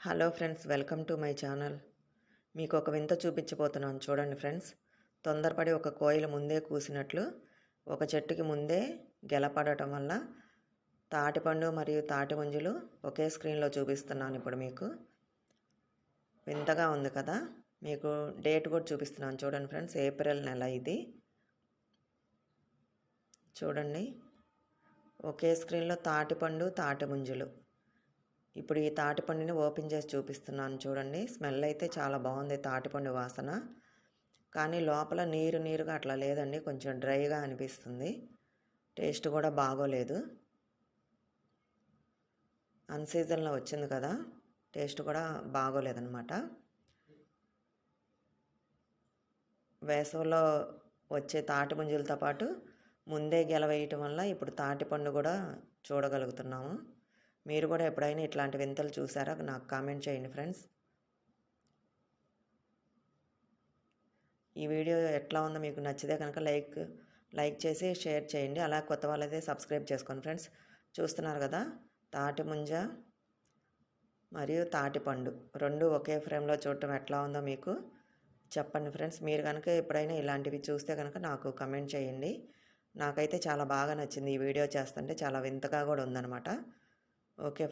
Hello friends welcome to my channel మీకు ఒక వింత చూపించబోతున్నాను. చూడండి ఫ్రెండ్స్ తొందరపడి ఒక కోయిల ముందే కూసినట్లు ఒక చెట్టుకి ముందే గెలపడటం వల్ల తాటిపండు మరియు తాటి ముంజులు ఒకే స్క్రీన్లో చూపిస్తున్నాను ఇప్పుడు మీకు. వింతగా ఉంది కదా? మీకు డేట్ కూడా చూపిస్తున్నాను. చూడండి ఫ్రెండ్స్ ఏప్రిల్ నెల ఇది. చూడండి ఒకే స్క్రీన్లో తాటిపండు తాటి ముంజులు ఇప్పుడు ఈ తాటిపండుని ఓపెన్ చేసి చూపిస్తున్నాను చూడండి. స్మెల్ అయితే చాలా బాగుంది తాటిపండు వాసన. కానీ లోపల నీరు నీరుగా అట్లా లేదండి. కొంచెం డ్రైగా అనిపిస్తుంది. టేస్ట్ కూడా బాగోలేదు. అన్సీజన్లో వచ్చింది కదా. టేస్ట్ కూడా బాగోలేదన్నమాట. వేసవిలో వచ్చే తాటి ముంజులతో పాటు ముందే గెలవేయటం వల్ల ఇప్పుడు తాటిపండు కూడా చూడగలుగుతున్నాము. మీరు కూడా ఎప్పుడైనా ఇట్లాంటి వింతలు చూసారా? నాకు కామెంట్ చేయండి ఫ్రెండ్స్. ఈ వీడియో ఎట్లా ఉందో మీకు నచ్చితే కనుక లైక్ లైక్ చేసి షేర్ చేయండి. అలా కొత్త వాళ్ళైతే సబ్స్క్రైబ్ చేసుకోండి ఫ్రెండ్స్. చూస్తున్నారు కదా? తాటి ముంజ మరియు తాటి పండు. రెండు ఒకే ఫ్రేమ్లో చూడటం ఎట్లా ఉందో మీకు చెప్పండి ఫ్రెండ్స్. మీరు కనుక ఎప్పుడైనా ఇలాంటివి చూస్తే కనుక నాకు కమెంట్ చేయండి. నాకైతే చాలా బాగా నచ్చింది ఈ వీడియో చేస్తుంటే. చాలా వింతగా కూడా ఉందన్నమాట. okay